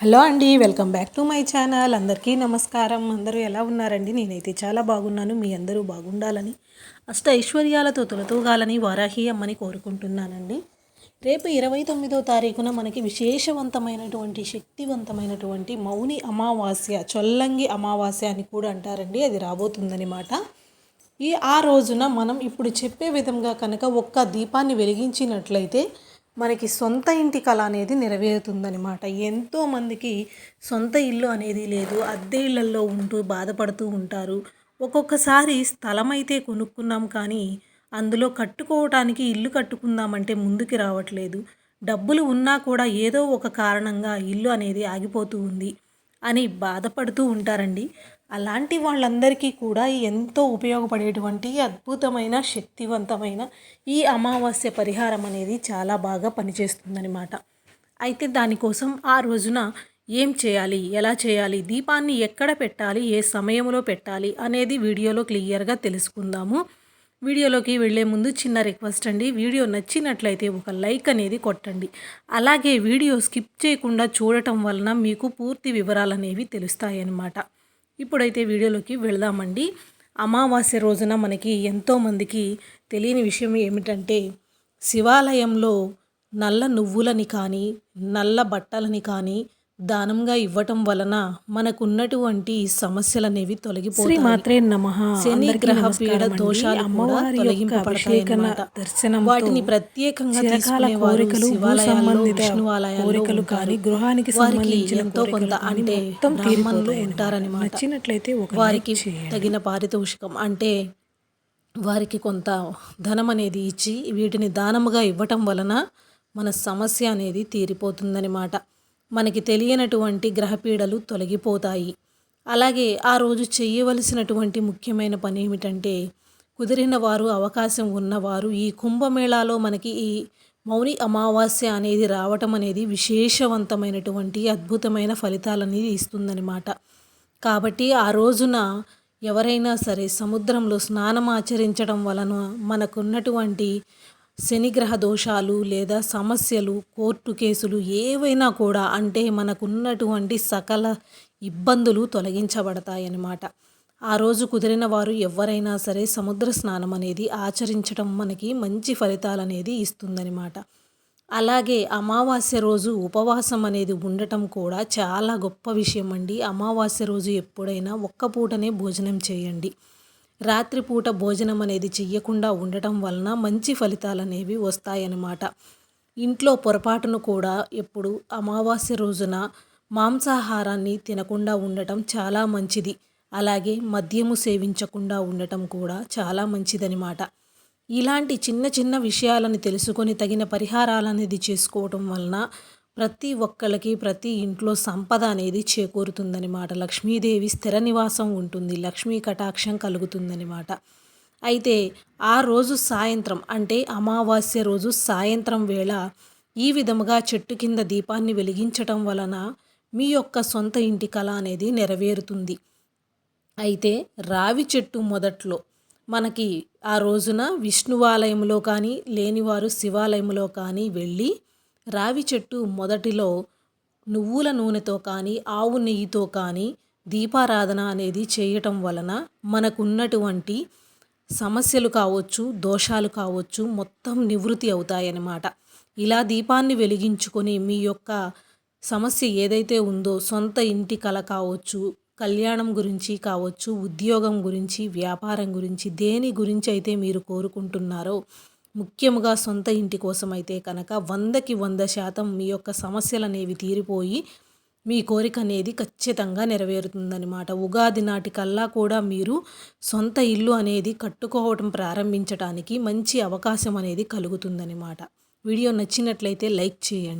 Hello అండి welcome back to my channel. అందరికీ నమస్కారం. అందరూ ఎలా ఉన్నారండి? నేనైతే చాలా బాగున్నాను. మీ అందరూ బాగుండాలని అష్ట ఐశ్వర్యాలతో తొలతూగాలని వారాహి అమ్మని కోరుకుంటున్నానండి. రేపు ఇరవై తొమ్మిదో తారీఖున మనకి విశేషవంతమైనటువంటి శక్తివంతమైనటువంటి మౌని అమావాస్య చొల్లంగి అమావాస్య అని కూడా అంటారండి. అది రాబోతుందనమాట ఈ ఆ రోజున మనం ఇప్పుడు చెప్పే విధంగా కనుక ఒక్క దీపాన్ని వెలిగించినట్లయితే మనకి సొంత ఇంటి కళ అనేది నెరవేరుతుందనమాట ఎంతోమందికి సొంత ఇల్లు అనేది లేదు. అద్దె ఇళ్ళల్లో ఉంటూ బాధపడుతూ ఉంటారు. ఒక్కొక్కసారి స్థలం అయితే కొనుక్కున్నాం కానీ అందులో కట్టుకోవటానికి ఇల్లు కట్టుకుందామంటే ముందుకు రావట్లేదు. డబ్బులు ఉన్నా కూడా ఏదో ఒక కారణంగా ఇల్లు అనేది ఆగిపోతూ ఉంది అని బాధపడుతూ ఉంటారండి. అలాంటి వాళ్ళందరికీ కూడా ఎంతో ఉపయోగపడేటువంటి అద్భుతమైన శక్తివంతమైన ఈ అమావాస్య పరిహారం అనేది చాలా బాగా పనిచేస్తుందనమాట అయితే దానికోసం ఆ రోజున ఏం చేయాలి? ఎలా చేయాలి? దీపాన్ని ఎక్కడ పెట్టాలి? ఏ సమయంలో పెట్టాలి? అనేది వీడియోలో క్లియర్గా తెలుసుకుందాము. వీడియోలోకి వెళ్ళే ముందు చిన్న రిక్వెస్ట్ అండి. వీడియో నచ్చినట్లయితే ఒక లైక్ అనేది కొట్టండి. అలాగే వీడియో స్కిప్ చేయకుండా చూడటం వలన మీకు పూర్తి వివరాలు అనేవి తెలుస్తాయన్నమాట. ఇప్పుడైతే వీడియోలోకి వెళదామండి. అమావాస్య రోజున మనకి ఎంతోమందికి తెలియని విషయం ఏమిటంటే శివాలయంలో నల్ల నువ్వులని కానీ నల్ల బట్టలని కానీ దానంగా ఇవ్వటం వలన మనకున్నటువంటి సమస్యలు అనేవి తొలగిపోతాయి. మాత్రే నమః. శని గ్రహ పీడ దోషాలు అమ్మవారి తొలగింపబడతాయి దర్శనం వాటిని ప్రత్యేకంగా తీసుకునే కోరికలు కోరికలు కానీ గృహానికి వారికి ఎంతో కొంత అంటే బ్రాహ్మణులు ఉంటారని నచ్చినట్లయితే వారికి తగిన పారితోషికం అంటే వారికి కొంత ధనం అనేది ఇచ్చి వీటిని దానముగా ఇవ్వటం వలన మన సమస్య అనేది తీరిపోతుందన్నమాట. మనకి తెలియనటువంటి గ్రహపీడలు తొలగిపోతాయి. అలాగే ఆ రోజు చేయవలసినటువంటి ముఖ్యమైన పని ఏమిటంటే కుదిరిన వారు అవకాశం ఉన్నవారు ఈ కుంభమేళాలో మనకి ఈ మౌని అమావాస్య అనేది రావటం అనేది విశేషవంతమైనటువంటి అద్భుతమైన ఫలితాలని ఇస్తుందన్నమాట. కాబట్టి ఆ రోజున ఎవరైనా సరే సముద్రంలో స్నానం ఆచరించడం వలన మనకున్నటువంటి శనిగ్రహ దోషాలు లేదా సమస్యలు కోర్టు కేసులు ఏవైనా కూడా అంటే మనకున్నటువంటి సకల ఇబ్బందులు తొలగించబడతాయన్నమాట. ఆ రోజు కుదిరిన వారు ఎవరైనా సరే సముద్ర స్నానం అనేది ఆచరించడం మనకి మంచి ఫలితాలు అనేది ఇస్తుందన్నమాట. అలాగే అమావాస్య రోజు ఉపవాసం అనేది ఉండటం కూడా చాలా గొప్ప విషయం అండి అమావాస్య రోజు ఎప్పుడైనా ఒక్క పూటనే భోజనం చేయండి. రాత్రిపూట భోజనం అనేది చెయ్యకుండా ఉండటం వలన మంచి ఫలితాలు అనేవి వస్తాయన్నమాట. ఇంట్లో పొరపాటును కూడా ఎప్పుడు అమావాస్య రోజున మాంసాహారాన్ని తినకుండా ఉండటం చాలా మంచిది. అలాగే మద్యము సేవించకుండా ఉండటం కూడా చాలా మంచిదనమాట ఇలాంటి చిన్న చిన్న విషయాలను తెలుసుకొని తగిన పరిహారాలనేది చేసుకోవటం వలన ప్రతి ఒక్కరికి ప్రతి ఇంట్లో సంపద అనేది చేకూరుతుందనమాట లక్ష్మీదేవి స్థిర నివాసం ఉంటుంది. లక్ష్మీ కటాక్షం కలుగుతుందనమాట అయితే ఆ రోజు సాయంత్రం అంటే అమావాస్య రోజు సాయంత్రం వేళ ఈ విధముగా చెట్టు కింద దీపాన్ని వెలిగించటం వలన మీ యొక్క సొంత ఇంటి కళ అనేది నెరవేరుతుంది. అయితే రావి చెట్టు మొదట్లో మనకి ఆ రోజున విష్ణువాలయంలో కానీ లేనివారు శివాలయంలో కానీ వెళ్ళి రావి చెట్టు మొదటిలో నువ్వుల నూనెతో కానీ ఆవు నెయ్యితో కానీ దీపారాధన అనేది చేయటం వలన మనకున్నటువంటి సమస్యలు కావచ్చు దోషాలు కావచ్చు మొత్తం నివృత్తి అవుతాయన్నమాట. ఇలా దీపాన్ని వెలిగించుకొని మీ యొక్క సమస్య ఏదైతే ఉందో సొంత ఇంటి కల కావచ్చు కళ్యాణం గురించి కావచ్చు ఉద్యోగం గురించి వ్యాపారం గురించి దేని గురించి అయితే మీరు కోరుకుంటున్నారో ముఖ్యముగా సొంత ఇంటి కోసం అయితే కనుక వందకి వంద శాతం మీ యొక్క సమస్యలు అనేవి తీరిపోయి మీ కోరిక అనేది ఖచ్చితంగా నెరవేరుతుందనమాట ఉగాది నాటి కల్లా కూడా మీరు సొంత ఇల్లు అనేది కట్టుకోవటం ప్రారంభించడానికి మంచి అవకాశం అనేది కలుగుతుందనమాట వీడియో నచ్చినట్లయితే లైక్ చేయండి.